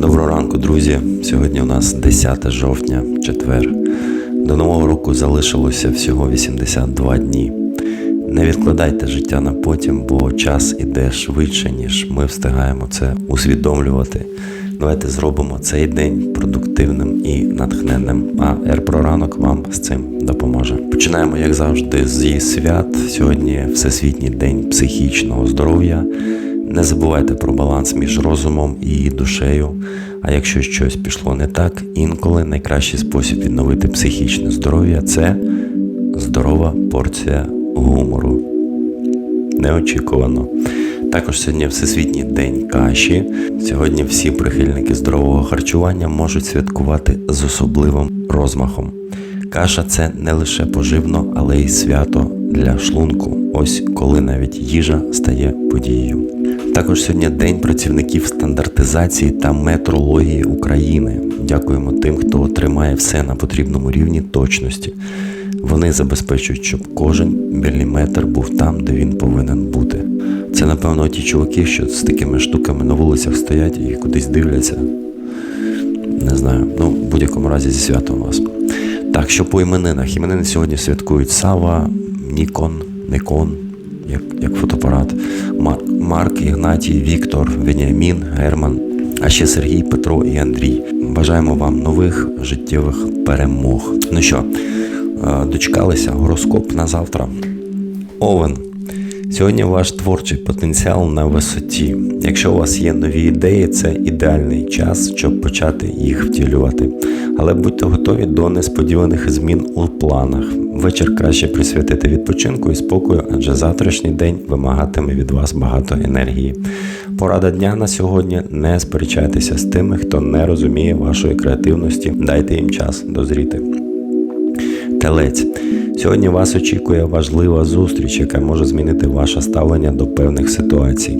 Доброго ранку, друзі. Сьогодні у нас 10 жовтня, четвер. До нового року залишилося всього 82 дні. Не відкладайте життя на потім, бо час іде швидше, ніж ми встигаємо це усвідомлювати. Давайте зробимо цей день продуктивним і натхненним. А Р про ранок вам з цим допоможе. Починаємо, як завжди, зі свят. Сьогодні Всесвітній день психічного здоров'я. Не забувайте про баланс між розумом і душею. А якщо щось пішло не так, інколи найкращий спосіб відновити психічне здоров'я це здорова порція гумору. Неочікувано. Також сьогодні Всесвітній день каші. Сьогодні всі прихильники здорового харчування можуть святкувати з особливим розмахом. Каша це не лише поживно, але й свято для шлунку. Ось коли навіть їжа стає подією. Також сьогодні День працівників стандартизації та метрології України. Дякуємо тим, хто тримає все на потрібному рівні точності. Вони забезпечують, щоб кожен міліметр був там, де він повинен бути. Це, напевно, ті чуваки, що з такими штуками на вулицях стоять і кудись дивляться. Не знаю. Ну, в будь-якому разі зі святом вас. Так, що по іменинах. Іменини сьогодні святкують Сава, Нікон, Никон, як, як фотоапарат, Мар- Марк, Ігнатій, Віктор, Веніамін, Герман, а ще Сергій, Петро і Андрій. Бажаємо вам нових життєвих перемог. Ну що, е, дочекалися гороскоп на завтра. Овен. Сьогодні ваш творчий потенціал на висоті. Якщо у вас є нові ідеї, це ідеальний час, щоб почати їх втілювати. Але будьте готові до несподіваних змін у планах. Вечір краще присвятити відпочинку і спокою, адже завтрашній день вимагатиме від вас багато енергії. Порада дня на сьогодні не сперечайтеся з тими, хто не розуміє вашої креативності. Дайте їм час дозріти. Телець. Сьогодні вас очікує важлива зустріч, яка може змінити ваше ставлення до певних ситуацій.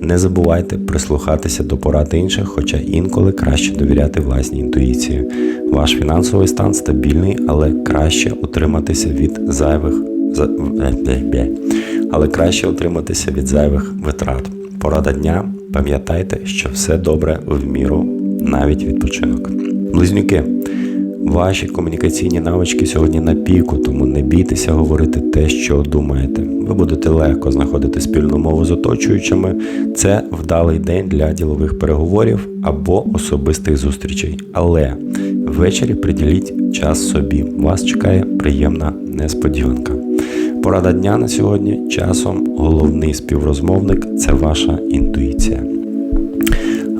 Не забувайте прислухатися до порад інших, хоча інколи краще довіряти власній інтуїції. Ваш фінансовий стан стабільний, але краще утриматися від зайвих бе. але краще утриматися від зайвих витрат. Порада дня. Пам'ятайте, що все добре в міру, навіть відпочинок. Близнюки. Ваші комунікаційні навички сьогодні на піку, тому не бійтеся говорити те, що думаєте. Ви будете легко знаходити спільну мову з оточуючими. Це вдалий день для ділових переговорів або особистих зустрічей. Але ввечері приділіть час собі. Вас чекає приємна несподіванка. Порада дня на сьогодні часом головний співрозмовник це ваша інтуїція.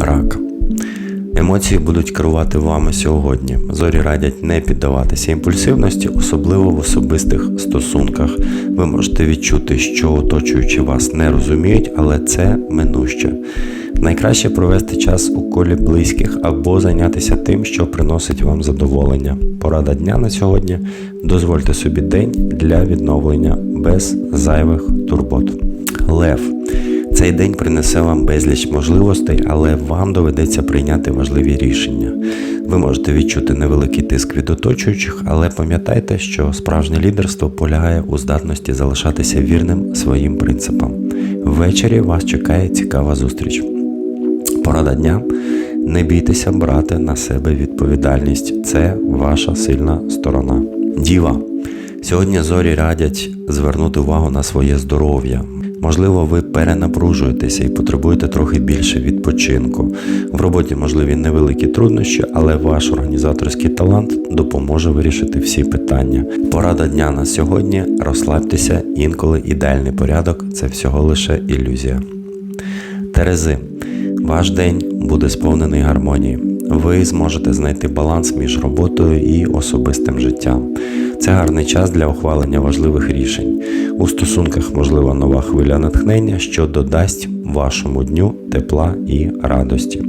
Рак. Емоції будуть керувати вами сьогодні. Зорі радять не піддаватися імпульсивності, особливо в особистих стосунках. Ви можете відчути, що оточуючі вас не розуміють, але це минуще. Найкраще провести час у колі близьких або зайнятися тим, що приносить вам задоволення. Порада дня на сьогодні. Дозвольте собі день для відновлення без зайвих турбот. Лев. Цей день принесе вам безліч можливостей, але вам доведеться прийняти важливі рішення. Ви можете відчути невеликий тиск від оточуючих, але пам'ятайте, що справжнє лідерство полягає у здатності залишатися вірним своїм принципам. Ввечері вас чекає цікава зустріч. Порада дня. Не бійтеся брати на себе відповідальність. Це ваша сильна сторона. Діва. Сьогодні зорі радять звернути увагу на своє здоров'я. Можливо, ви перенапружуєтеся і потребуєте трохи більше відпочинку. В роботі можливі невеликі труднощі, але ваш організаторський талант допоможе вирішити всі питання. Порада дня на сьогодні розслабтеся, інколи ідеальний порядок це всього лише ілюзія. Терези, ваш день буде сповнений гармонії. Ви зможете знайти баланс між роботою і особистим життям. Це гарний час для ухвалення важливих рішень. У стосунках можлива нова хвиля натхнення, що додасть вашому дню тепла і радості.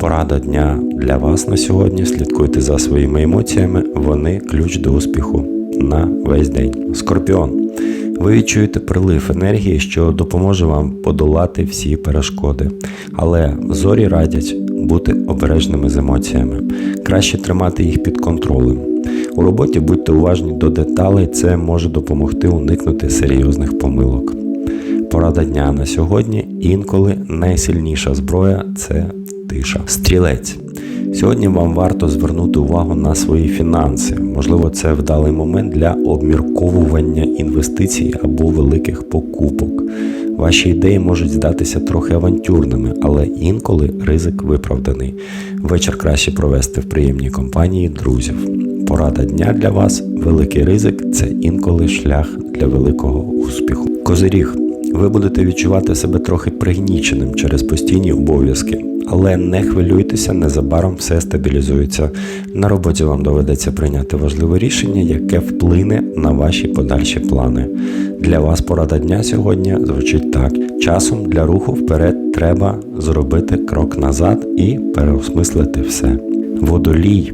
Порада дня для вас на сьогодні. Слідкуйте за своїми емоціями, вони ключ до успіху на весь день. Скорпіон. Ви відчуєте прилив енергії, що допоможе вам подолати всі перешкоди. Але зорі радять бути обережними з емоціями. Краще тримати їх під контролем. У роботі будьте уважні до деталей, це може допомогти уникнути серйозних помилок. Порада дня на сьогодні інколи найсильніша зброя це тиша. Стрілець. Сьогодні вам варто звернути увагу на свої фінанси. Можливо, це вдалий момент для обмірковування інвестицій або великих покупок. Ваші ідеї можуть здатися трохи авантюрними, але інколи ризик виправданий. Вечір краще провести в приємній компанії друзів. Порада дня для вас великий ризик це інколи шлях для великого успіху. Козиріг. Ви будете відчувати себе трохи пригніченим через постійні обов'язки, але не хвилюйтеся, незабаром все стабілізується. На роботі вам доведеться прийняти важливе рішення, яке вплине на ваші подальші плани. Для вас порада дня сьогодні звучить так: часом для руху вперед треба зробити крок назад і переосмислити все. Водолій.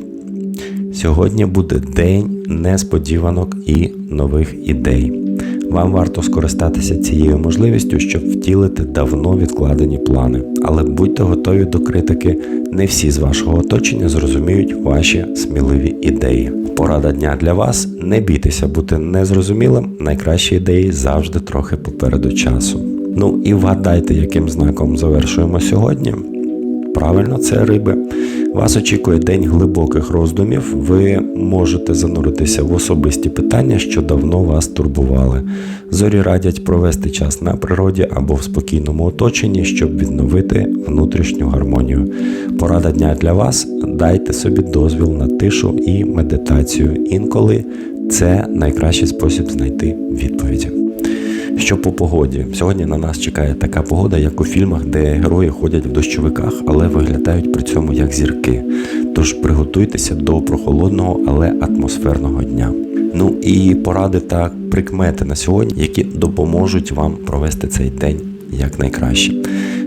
Сьогодні буде день несподіванок і нових ідей. Вам варто скористатися цією можливістю, щоб втілити давно відкладені плани. Але будьте готові до критики. Не всі з вашого оточення зрозуміють ваші сміливі ідеї. Порада дня для вас: не бійтеся бути незрозумілим. Найкращі ідеї завжди трохи попереду часу. Ну і вгадайте, яким знаком завершуємо сьогодні. Правильно, це риби. Вас очікує день глибоких роздумів. Ви можете зануритися в особисті питання, що давно вас турбували. Зорі радять провести час на природі або в спокійному оточенні, щоб відновити внутрішню гармонію. Порада дня для вас: дайте собі дозвіл на тишу і медитацію. Інколи це найкращий спосіб знайти відповіді. Що по погоді? Сьогодні на нас чекає така погода, як у фільмах, де герої ходять в дощовиках, але виглядають при цьому як зірки. Тож приготуйтеся до прохолодного, але атмосферного дня. Ну і поради та прикмети на сьогодні, які допоможуть вам провести цей день якнайкраще.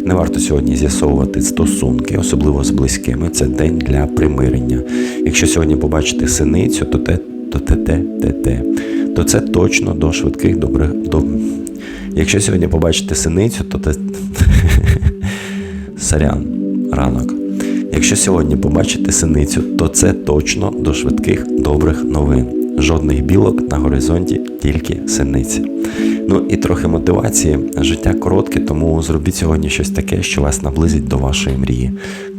Не варто сьогодні з'ясовувати стосунки, особливо з близькими. Це день для примирення. Якщо сьогодні побачите синицю, то те, то те, те, те, те, то це точно до швидких добрих до. Якщо сьогодні побачите синицю, то те сорян, ранок. Якщо сьогодні побачите синицю, то це точно до швидких добрих новин. Жодних білок на горизонті, тільки синиці. Ну і трохи мотивації. Життя коротке, тому зробіть сьогодні щось таке, що вас наблизить до вашої мрії.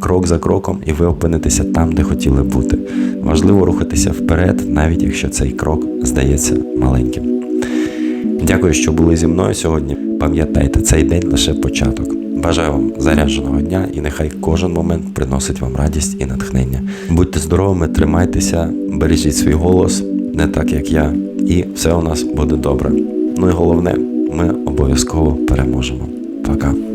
Крок за кроком, і ви опинитеся там, де хотіли бути. Важливо рухатися вперед, навіть якщо цей крок здається маленьким. Дякую, що були зі мною сьогодні. Пам'ятайте, цей день лише початок. Бажаю вам зарядженого дня і нехай кожен момент приносить вам радість і натхнення. Будьте здоровими, тримайтеся, бережіть свій голос, не так як я, і все у нас буде добре. Ну і головне, ми обов'язково переможемо. Пока.